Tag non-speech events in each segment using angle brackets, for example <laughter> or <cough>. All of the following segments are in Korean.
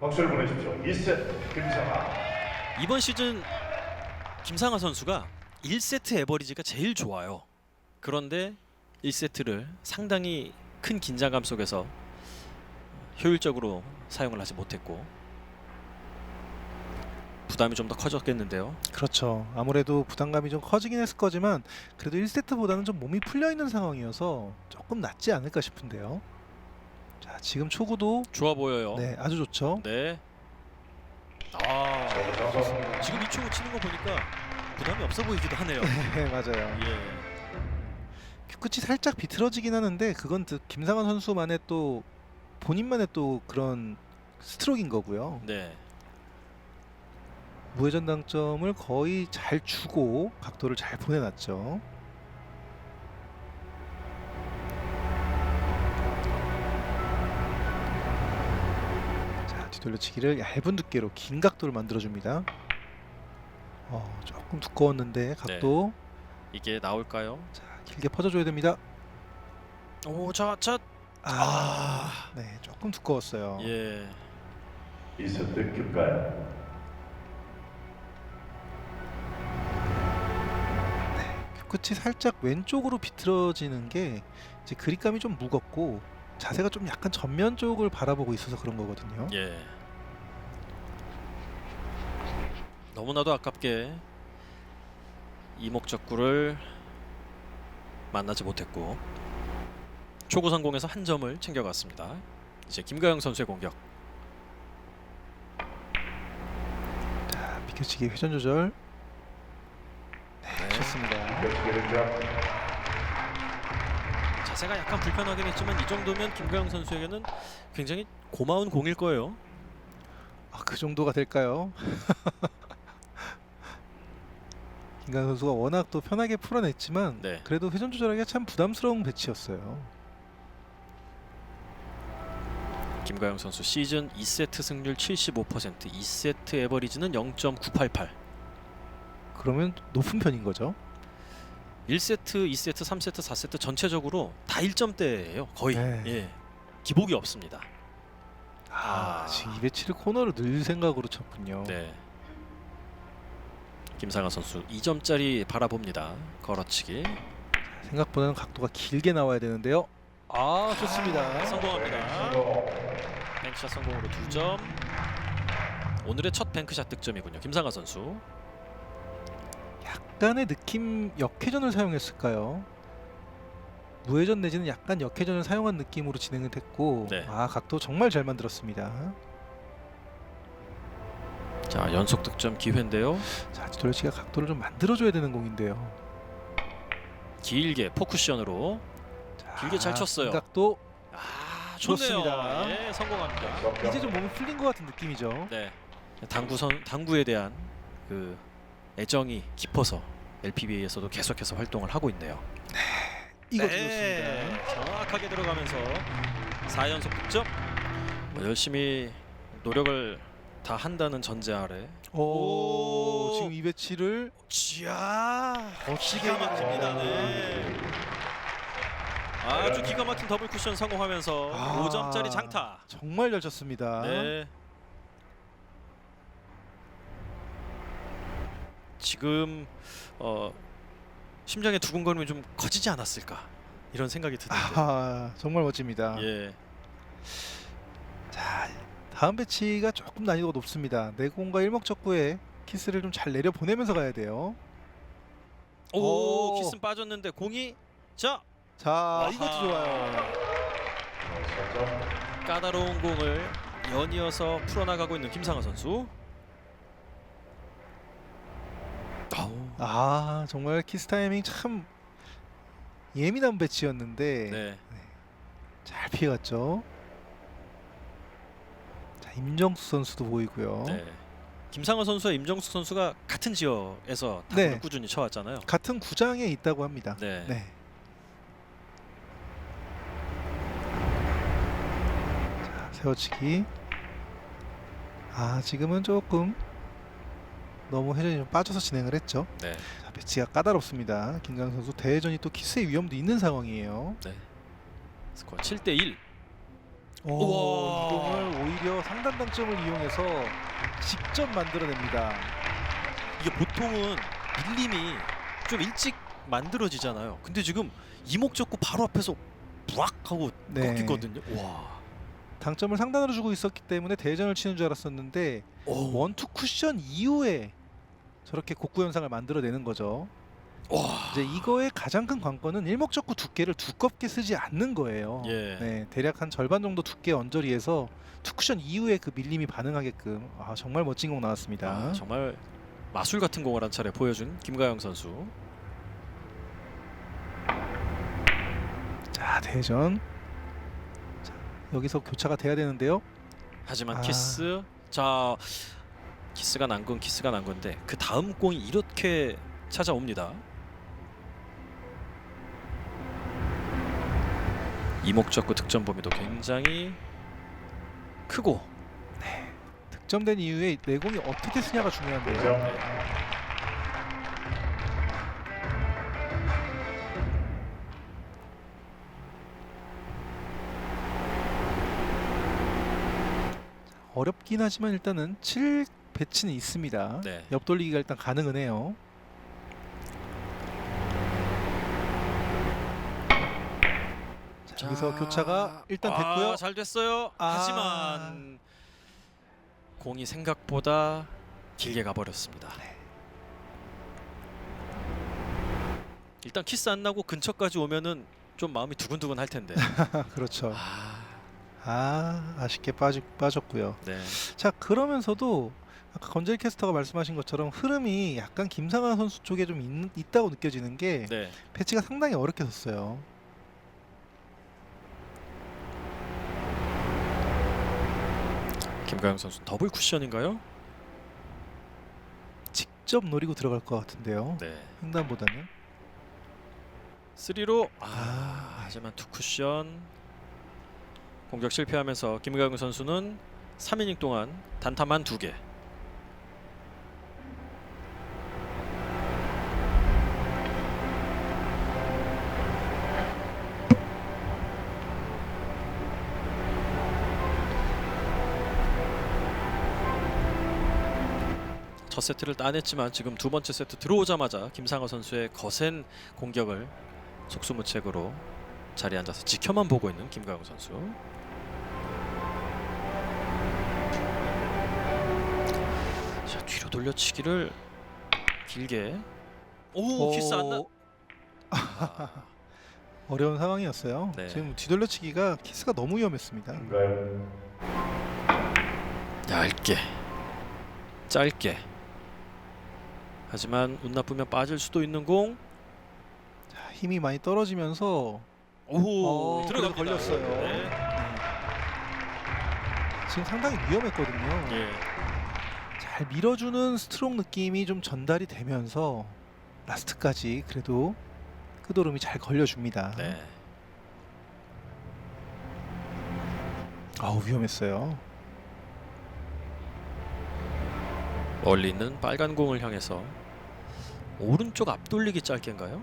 박수를 보내주십시오. 1세트 김상아. 이번 시즌 김상하 선수가 1세트 에버리지가 제일 좋아요. 그런데 1세트를 상당히 큰 긴장감 속에서 효율적으로 사용을 하지 못했고 부담이 좀 더 커졌겠는데요. 그렇죠. 아무래도 부담감이 좀 커지긴 했을 거지만 그래도 1세트보다는 좀 몸이 풀려 있는 상황이어서 조금 낫지 않을까 싶은데요. 자, 지금 초구도 좋아 보여요. 네, 아주 좋죠. 네. 아. 지금 이 초구 치는 거 보니까 부담이 없어 보이기도 하네요. <laughs> 네, 맞아요. 예. 끝이 살짝 비틀어지긴 하는데 그건 또 김상환 선수만의 또 본인만의 또 그런 스트로크인 거고요. 네. 무회전 당점을 거의 잘 주고 각도를 잘 보내놨죠. 자 뒤돌려치기를 얇은 두께로 긴 각도를 만들어줍니다. 어, 조금 두꺼웠는데 각도 이게 나올까요? 자 길게 퍼져줘야 됩니다. 오, 자, 자. 아, 네 조금 두꺼웠어요. 예. 2세트 김가연. 끝이 살짝 왼쪽으로 비틀어지는 게 이제 그립감이 좀 무겁고 자세가 좀 약간 전면 쪽을 바라보고 있어서 그런 거거든요. 예. 너무나도 아깝게 이목적구를 만나지 못했고 초구 성공에서 한 점을 챙겨갔습니다. 이제 김가영 선수의 공격. 자, 비켜치기 회전 조절 네. 좋습니다. 자세가 약간 불편하긴 했지만 이 정도면 김가영 선수에게는 굉장히 고마운 공일 거예요. 아, 그 정도가 될까요? <laughs> 김강 선수가 워낙 또 편하게 풀어냈지만 네. 그래도 회전 조절하기가 참 부담스러운 배치였어요. 김가영 선수 시즌 2세트 승률 75%, 2세트 에버리지는 0.988. 그러면 높은 편인 거죠. 1세트, 2세트, 3세트, 4세트 전체적으로 다 1점대예요. 거의. 네. 예. 기복이 없습니다. 아, 아. 지금 이 배치를 코너로 늘 생각으로 쳤군요. 네. 김상아 선수 2점짜리 바라봅니다. 걸어치기. 생각보다는 각도가 길게 나와야 되는데요. 아, 좋습니다. 성공합니다. 성공. 뱅크샷 성공으로 2점. 오늘의 첫 뱅크샷 득점이군요. 김상아 선수. 약간의 느낌 역회전을 사용했을까요? 무회전 내지는 약간 역회전을 사용한 느낌으로 진행을 했고 네. 아 각도 정말 잘 만들었습니다. 자, 연속 득점 기회인데요. 자 뒤돌치가 각도를 좀 만들어줘야 되는 공인데요. 길게 포쿠션으로 자, 길게 잘 쳤어요. 각도 아, 좋네요. 좋습니다. 예, 성공합니다. 이제 좀 몸이 풀린 것 같은 느낌이죠. 네. 당구 선 당구에 대한 그 애정이 깊어서 LPBA에서도 계속해서 활동을 하고 있네요. 이거 네, 좋습니다. 정확하게 들어가면서 4연속 득점. 뭐 열심히 노력을 다 한다는 전제 아래 오, 오. 지금 이 배치를 지야 멋지게 기가 막힙니다. 네. 아주 기가 막힌 더블 쿠션 성공하면서 아. 5점짜리 장타. 정말 잘 쳤습니다. 네. 지금 어, 심장의 두근거림이 좀 커지지 않았을까 이런 생각이 드는데. 아 정말 멋집니다. 예. 자 다음 배치가 조금 난이도가 높습니다. 내공과 일목적구에 키스를 좀 잘 내려 보내면서 가야 돼요. 오, 오. 키스 빠졌는데 공이 자 자 아하. 이것도 좋아요. 까다로운 공을 연이어서 풀어나가고 있는 김상아 선수. 아 정말 키스 타이밍 참 예민한 배치였는데 네. 잘 피해갔죠. 자 임정수 선수도 보이고요. 네. 김상아 선수와 임정숙 선수가 같은 지역에서 타구를 네. 꾸준히 쳐왔잖아요. 같은 구장에 있다고 합니다. 네. 네. 자, 세워치기. 아, 지금은 조금 너무 회전이 좀 빠져서 진행을 했죠. 네. 자, 배치가 까다롭습니다. 김강 선수 대회전이 또 키스의 위험도 있는 상황이에요. 스코어 7대 1. 오, 우와. 이 공을 오히려 상단 당점을 이용해서 직접 만들어냅니다. 이게 보통은 밀림이 좀 일찍 만들어지잖아요. 근데 지금 이목적고 바로 앞에서 부악 하고 네. 꺾이거든요. 와. 당점을 상단으로 주고 있었기 때문에 대전을 치는 줄 알았었는데 오. 원투 쿠션 이후에 저렇게 곡구 현상을 만들어내는 거죠. 와. 이제 이거의 가장 큰 관건은 일목적구 두께를 두껍게 쓰지 않는 거예요. 예. 네, 대략 한 절반 정도 두께 언저리에서 투쿠션 이후에 그 밀림이 반응하게끔 아, 정말 멋진 공 나왔습니다. 아, 정말 마술 같은 공을 한 차례 보여준 김가영 선수. 자 대전 자, 여기서 교차가 돼야 되는데요. 하지만 아. 키스 자 키스가 난 건 키스가 난 건데 그 다음 공이 이렇게 찾아옵니다. 이목적구 득점 범위도 굉장히 크고 득점된 이후에 내 공이 어떻게 쓰냐가 중요한데요. 점 어렵긴 하지만 일단은 7 배치는 있습니다. 네. 옆 돌리기가 일단 가능은 해요. 자, 여기서 교차가 일단 됐고요. 아, 잘 됐어요. 아. 하지만 공이 생각보다 길게 가버렸습니다. 네. 일단 키스 안 나고 근처까지 오면은 좀 마음이 두근두근 할 텐데. <laughs> 그렇죠. 아, 아 아쉽게 빠지, 빠졌고요. 네. 자 그러면서도 아까 건젤 캐스터가 말씀하신 것처럼 흐름이 약간 김상환 선수 쪽에 좀 있, 있다고 느껴지는 게 네. 패치가 상당히 어렵게 섰어요. 김가영 선수 더블 쿠션인가요? 직접 노리고 들어갈 것 같은데요. 네. 횡단보다는 3로 아, 아, 하지만 투 쿠션 공격 실패하면서 김가영 선수는 3이닝 동안 단타만 2개. 첫 세트를 따냈지만 지금 두 번째 세트 들어오자마자 김상호 선수의 거센 공격을 속수무책으로 자리에 앉아서 지켜만 보고 있는 김가영 선수. 자 뒤로 돌려치기를 길게. 오 키스 안 나. 어, <laughs> 아, 어려운 상황이었어요. 네. 지금 뒤돌려치기가 키스가 너무 위험했습니다. 김가영 얇게, 짧게. 하지만 운 나쁘면 빠질 수도 있는 공. 자, 힘이 많이 떨어지면서 오 어. 그래도 걸렸어요. 네. 네. 지금 상당히 위험했거든요. 예. 잘 밀어주는 스트로크 느낌이 좀 전달이 되면서 라스트까지 그래도 끄도름이 잘 걸려줍니다. 네. 아우 위험했어요. 멀리 있는 빨간 공을 향해서 오른쪽 앞돌리기 짧게인가요?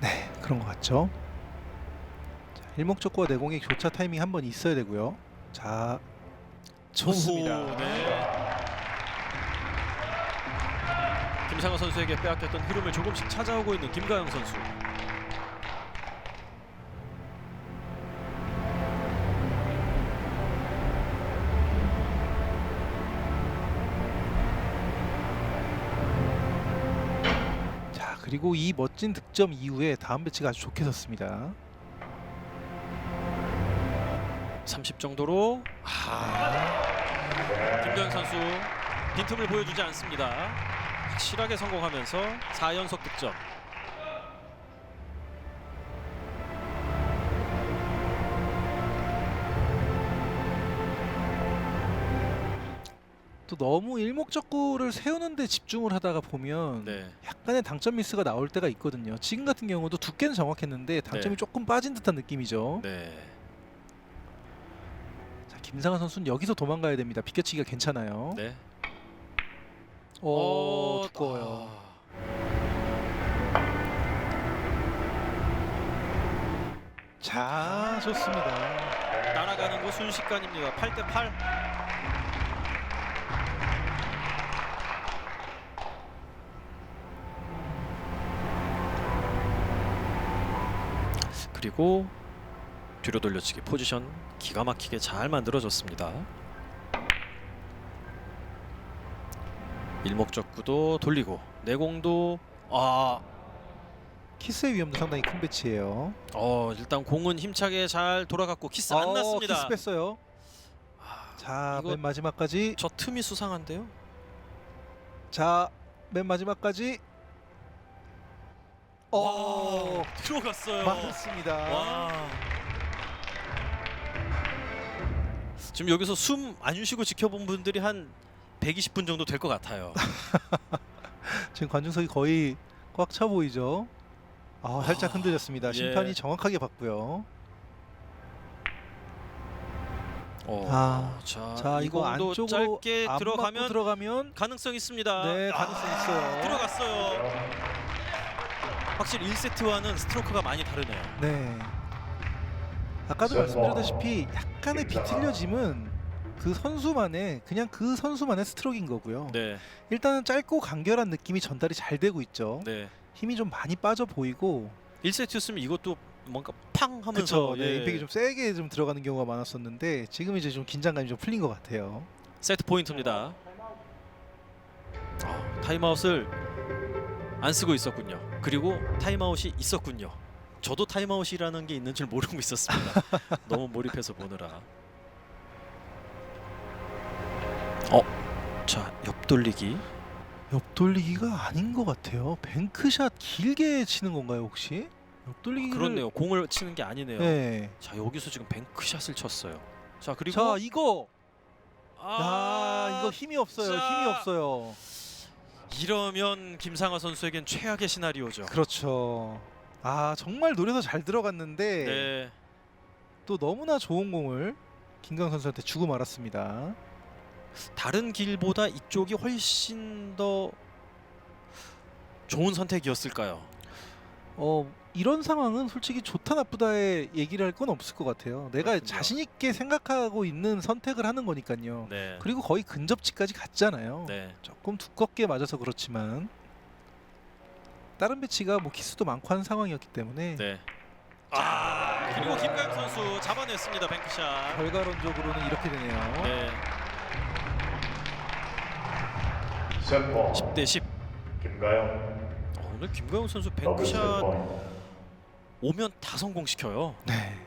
네 그런 것 같죠. 자, 일목적과 내공의 교차 타이밍 한 번 있어야 되고요. 자 좋습니다. 네. 김상호 선수에게 빼앗겼던 흐름을 조금씩 찾아오고 있는 김가영 선수. 그리고 이 멋진 득점 이후에 다음 배치가 아주 좋게 섰습니다. 30 정도로 아, 김가영 선수 빈틈을 보여주지 않습니다. 확실하게 성공하면서 4연속 득점. 또 너무 일목적구를 세우는데 집중을 하다가 보면 네. 약간의 당점 미스가 나올 때가 있거든요. 지금 같은 경우도 두께는 정확했는데 당점이 네. 조금 빠진 듯한 느낌이죠. 네. 자, 김상환 선수는 여기서 도망가야 됩니다. 비껴치기가 괜찮아요. 네. 오 어, 두꺼워요. 아. 자, 좋습니다. 날아가는 거 순식간입니다. 8대 8. 그리고 뒤로 돌려치기 포지션 기가 막히게 잘 만들어졌습니다. 일목적구도 돌리고 내공도 아, 키스의 위험도 상당히 큰 배치예요. 어 일단 공은 힘차게 잘 돌아갔고 키스 안 어, 났습니다. 키스 뺐어요. 아, 자, 이거- 맨 마지막까지. 저 틈이 수상한데요. 자, 맨 마지막까지. 어, 와, 들어갔어요. 맞습니다. 와. 지금 여기서 숨 안 쉬고 지켜본 분들이 한 120분 정도 될 것 같아요. <laughs> 지금 관중석이 거의 꽉 차 보이죠. 아, 살짝 아, 흔들렸습니다. 예. 심판이 정확하게 봤고요. 어, 아, 자, 자, 이 이거 안쪽으로 짧게 안 들어가면 들어가면 가능성 있습니다. 네, 가능성 아, 있어요. 들어갔어요. 확실히 1세트와는 스트로크가 많이 다르네요. 네. 아까도 말씀드렸다시피 약간의 비틀려짐은 그 선수만의 그냥 그 선수만의 스트로크인 거고요. 네, 일단은 짧고 간결한 느낌이 전달이 잘 되고 있죠. 네. 힘이 좀 많이 빠져 보이고 1세트였으면 이것도 뭔가 팡 하면서. 네, 예. 임팩이 좀 세게 좀 들어가는 경우가 많았었는데 지금 이제 좀 긴장감이 좀 풀린 것 같아요. 세트 포인트입니다. 아, 타임아웃을 안 쓰고 있었군요. 그리고 타임아웃이 있었군요. 저도 타임아웃이라는 게 있는 줄 모르고 있었습니다. <laughs> 너무 몰입해서 보느라. 어, 자 옆돌리기. 옆돌리기가 아닌 것 같아요. 뱅크샷 길게 치는 건가요 혹시? 옆돌리기를 그렇네요. 공을 치는 게 아니네요. 네. 자 여기서 지금 뱅크샷을 쳤어요. 자 그리고 자 이거 아, 아 이거 힘이 없어요. 자. 힘이 없어요. 이러면 김상화 선수에겐 최악의 시나리오죠. 그렇죠. 아 정말 노려서 잘 들어갔는데 네. 또 너무나 좋은 공을 김강 선수한테 주고 말았습니다. 다른 길보다 이쪽이 훨씬 더 좋은 선택이었을까요? 어 이런 상황은 솔직히 좋다 나쁘다의 얘기를 할 건 없을 것 같아요. 내가 그렇군요. 자신 있게 생각하고 있는 선택을 하는 거니까요. 네. 그리고 거의 근접치까지 갔잖아요. 네. 조금 두껍게 맞아서 그렇지만 다른 배치가 뭐 키스도 많고 한 상황이었기 때문에 네. 아 그리고 김가영 선수 잡아냈습니다 뱅크샷. 결과론적으로는 이렇게 되네요. 네. 세포 10대 10. 김가영 어, 오늘 김가영 선수 뱅크샷 오면 다 성공시켜요. 네,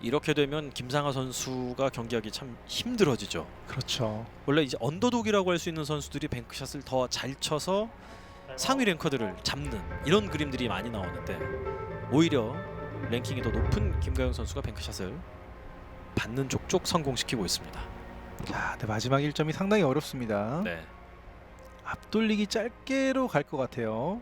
이렇게 되면 김상하 선수가 경기하기 참 힘들어지죠. 그렇죠. 원래 이제 언더독이라고 할 수 있는 선수들이 뱅크샷을 더 잘 쳐서 상위 랭커들을 잡는 이런 그림들이 많이 나오는데 오히려 랭킹이 더 높은 김가영 선수가 뱅크샷을 받는 족족 성공시키고 있습니다. 자, 네, 마지막 1점이 상당히 어렵습니다. 네. 앞돌리기 짧게로 갈 것 같아요.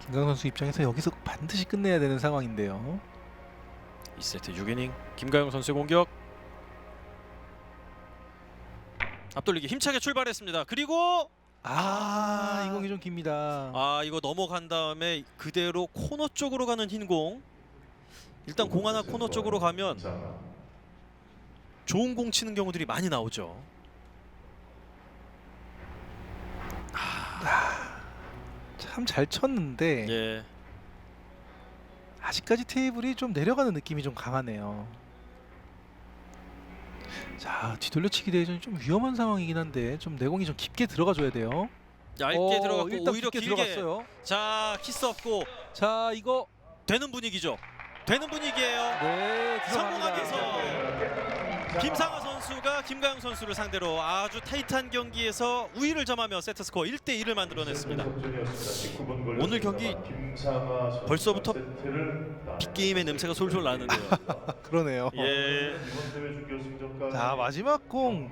김강 선수 입장에서 여기서 반드시 끝내야 되는 상황인데요. 2세트 6이닝 김가영 선수의 공격 앞돌리기 힘차게 출발했습니다. 그리고 아, 이 공이 좀 깁니다. 아 이거 넘어간 다음에 그대로 코너 쪽으로 가는 흰 공. 일단 공 하나 코너 쪽으로 가면 좋은 공 치는 경우들이 많이 나오죠. 참 잘 쳤는데 예. 아직까지 테이블이 좀 내려가는 느낌이 좀 강하네요. 자 뒤돌려치기 대회전이 좀 위험한 상황이긴 한데 좀 내공이 좀 깊게 들어가 줘야 돼요. 얇게 어, 들어갔고 일단 오히려 깊게 길게 들어갔어요. 자 키스 없고 자 이거 되는 분위기죠. 되는 분위기예요. 네 성공하면서 들어갑니다. 김상하 선수가 김가영 선수를 상대로 아주 타이트한 경기에서 우위를 점하며 세트 스코어 1대 1을 만들어냈습니다. 오늘 경기 벌써부터 빅게임의 냄새가 솔솔 나는데요. <laughs> 그러네요. 예. 자 마지막 공.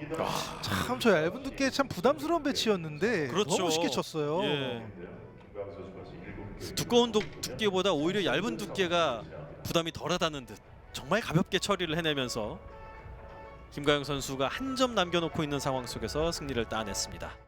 참 저 얇은 두께 참 부담스러운 배치였는데 그렇죠. 너무 쉽게 쳤어요. 예. 두꺼운 두, 두께보다 오히려 얇은 두께가 부담이 덜하다는 듯 정말 가볍게 처리를 해내면서 김가영 선수가 한 점 남겨놓고 있는 상황 속에서 승리를 따냈습니다.